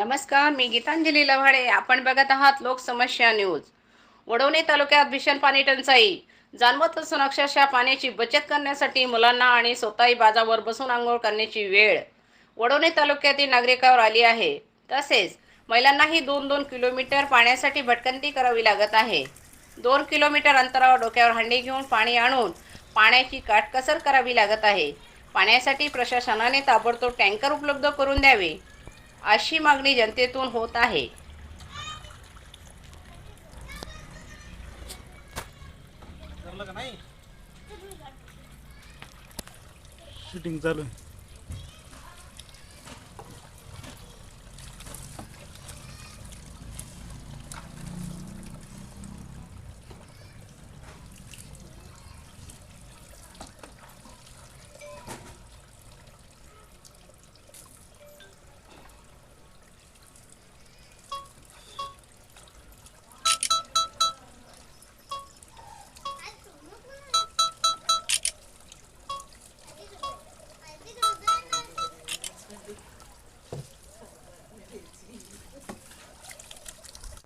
नमस्कार मी गीतांजली लव्हाडे आपण बघत आहात लोकसमस्या न्यूज. वडवणे तालुक्यात भीषण पाणी टंचाई. जाणवत असून अक्षरशः पाण्याची बचत करण्यासाठी मुलांना आणि स्वतःही बाजावर बसून आंघोळ करण्याची वेळ वडवणे तालुक्यातील नागरिकावर आली आहे. तसेच महिलांनाही दोन दोन किलोमीटर पाण्यासाठी भटकंती करावी लागत आहे. दोन किलोमीटर अंतरावर डोक्यावर हंडी घेऊन पाणी आणून पाण्याची काटकसर करावी लागत आहे. पाण्यासाठी प्रशासनाने ताबडतोब टँकर उपलब्ध करून द्यावे. अशी मागणी जनतेतून होत आहे. शूटिंग चालू आहे.